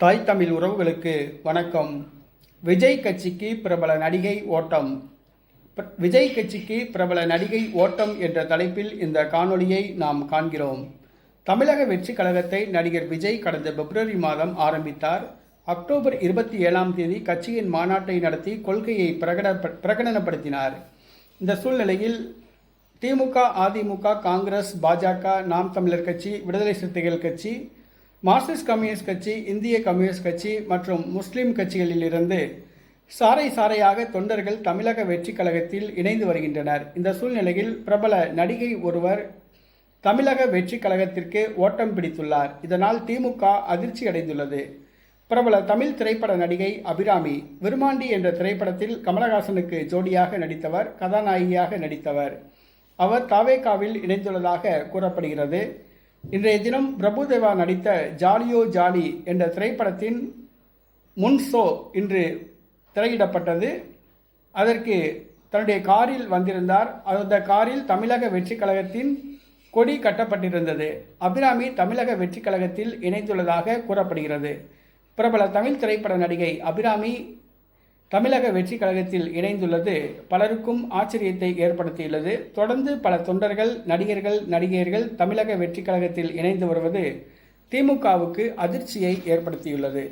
தாய் தமிழ் உறவுகளுக்கு வணக்கம். விஜய் கட்சிக்கு பிரபல நடிகை ஓட்டம். விஜய் கட்சிக்கு பிரபல நடிகை ஓட்டம் என்ற தலைப்பில் இந்த காணொளியை நாம் காண்கிறோம். தமிழக வெற்றி கழகத்தை நடிகர் விஜய் கடந்த பிப்ரவரி மாதம் ஆரம்பித்தார். அக்டோபர் இருபத்தி ஏழாம் தேதி கட்சியின் மாநாட்டை நடத்தி கொள்கையை பிரகட பிரகடனப்படுத்தினார். இந்த சூழ்நிலையில் திமுக அதிமுக காங்கிரஸ் பாஜக நாம் தமிழர் கட்சி விடுதலை சிறுத்தைகள் கட்சி மார்க்சிஸ்ட் கம்யூனிஸ்ட் கட்சி இந்திய கம்யூனிஸ்ட் கட்சி மற்றும் முஸ்லிம் கட்சிகளிலிருந்து சாறை சாறையாக தொண்டர்கள் தமிழக வெற்றி கழகத்தில் இணைந்து வருகின்றனர். இந்த சூழ்நிலையில் பிரபல நடிகை ஒருவர் தமிழக வெற்றி கழகத்திற்கு ஓட்டம் பிடித்துள்ளார். இதனால் திமுக அதிர்ச்சி அடைந்துள்ளது. பிரபல தமிழ் திரைப்பட நடிகை அபிராமி விருமாண்டி என்ற திரைப்படத்தில் கமலஹாசனுக்கு ஜோடியாக நடித்தவர் கதாநாயகியாக நடித்தவர். அவர் தாவேகாவில் இணைந்துள்ளதாக கூறப்படுகிறது. இன்றைய தினம் பிரபுதேவா நடித்த ஜாலியோ ஜாலி என்ற திரைப்படத்தின் முன் ஷோ இன்று திரையிடப்பட்டது. அதற்கு தன்னுடைய காரில் வந்திருந்தார். அந்த காரில் தமிழக வெற்றி கழகத்தின் கொடி கட்டப்பட்டிருந்தது. அபிராமி தமிழக வெற்றி கழகத்தில் இணைந்துள்ளதாக கூறப்படுகிறது. பிரபல தமிழ் திரைப்பட நடிகை அபிராமி தமிழக வெற்றி கழகத்தில் இணைந்துள்ளது. பலருக்கும் ஆச்சரியத்தை ஏற்படுத்தியுள்ளது. தொடர்ந்து பல தொண்டர்கள் நடிகர்கள் நடிகையர்கள் தமிழக வெற்றி கழகத்தில் இணைந்து வருவது திமுகவுக்கு அதிர்ச்சியை ஏற்படுத்தியுள்ளது.